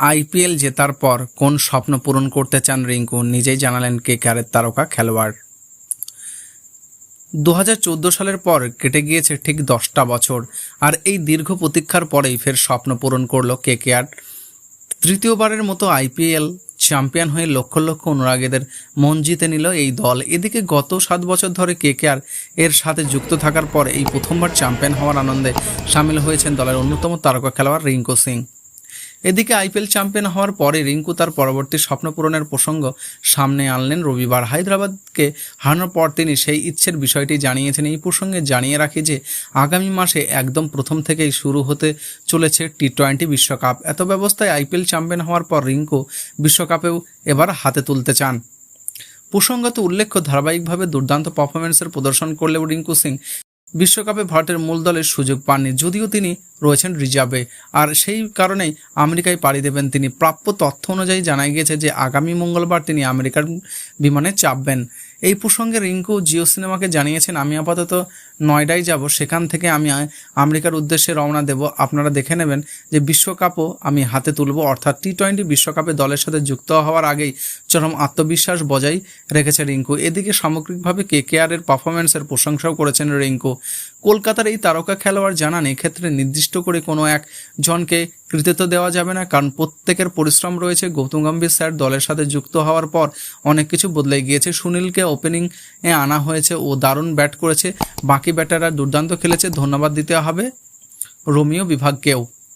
IPL জেতার পর কোন স্বপ্ন পূরণ করতে চান রিঙ্কু? নিজেই জানালেন কে কারের তারকা খেলোয়াড়। দু হাজার চোদ্দ সালের পর কেটে গিয়েছে ঠিক দশটা বছর, আর এই দীর্ঘ প্রতীক্ষার পরেই ফের স্বপ্ন পূরণ করল কে কেআর তৃতীয়বারের মতো আইপিএল চ্যাম্পিয়ন হয়ে লক্ষ লক্ষ অনুরাগীদের মন জিতে নিল এই দল। এদিকে গত সাত বছর ধরে কে কেকেআর এর সাথে যুক্ত থাকার পর এই প্রথমবার চ্যাম্পিয়ন হওয়ার আনন্দে সামিল হয়েছেন দলের অন্যতম তারকা খেলোয়াড় রিঙ্কু সিং। এদিকে আইপিএল চ্যাম্পিয়ন হওয়ার পরে রিঙ্কু তার পরবর্তী স্বপ্ন পূরণের প্রসঙ্গ সামনে আনলেন রবিবার। হায়দ্রাবাদকে হারানোর পর তিনি সেই ইচ্ছের বিষয়টি জানিয়েছেন। এই প্রসঙ্গে জানিয়ে রাখি যে, আগামী মাসে একদম প্রথম থেকেই শুরু হতে চলেছে টি টোয়েন্টি বিশ্বকাপ। এত ব্যবস্থায় আইপিএল চ্যাম্পিয়ন হওয়ার পর রিঙ্কু বিশ্বকাপেও এবার হাতে তুলতে চান। প্রসঙ্গত উল্লেখ্য, ধারাবাহিকভাবে দুর্দান্ত পারফরমেন্সের প্রদর্শন করলেও রিঙ্কু সিং বিশ্বকাপে ভারতের মূল দলের সুযোগ পাননি, যদিও তিনি রয়েছেন রিজার্ভে। আর সেই কারণেই আমেরিকায় পাড়ি দেবেন তিনি। প্রাপ্য তথ্য অনুযায়ী জানা গিয়েছে যে, আগামী মঙ্গলবার তিনি আমেরিকার বিমানে চাপবেন। এই প্রসঙ্গে রিঙ্কু জিও সিনেমাকে জানিয়েছেন, আমি আপাতত নয়ডায় যাব। সেখান থেকে আমি আমেরিকার উদ্দেশ্যে রওনা দেব। আপনারা দেখে নেবেন যে বিশ্বকাপও আমি হাতে তুলব। অর্থাৎ টি টোয়েন্টি বিশ্বকাপে দলের সাথে যুক্ত হওয়ার আগেই চরম আত্মবিশ্বাস বজায় রেখেছে রিঙ্কু। এদিকে সামগ্রিকভাবে কে কে এর পারফরমেন্সের প্রশংসাও করেছেন রিঙ্কু। কলকাতার এই তারকা খেলোয়াড় জানান, এক্ষেত্রে নির্দিষ্ট করে কোনো এক জনকে কৃতিত্ব দেওয়া যাবে না, কারণ প্রত্যেকের পরিশ্রম রয়েছে। গৌতম গম্ভীর স্যার দলের সাথে যুক্ত হওয়ার পর অনেক কিছু বদলে গিয়েছে। সুনীলকে ওপেনিংয়ে আনা হয়েছে ও দারুণ ব্যাট করেছে। বাকি ব্যাটাররা দুর্দান্ত খেলেছে। ধন্যবাদ দিতে হবে রোমিও বিভাগকেও।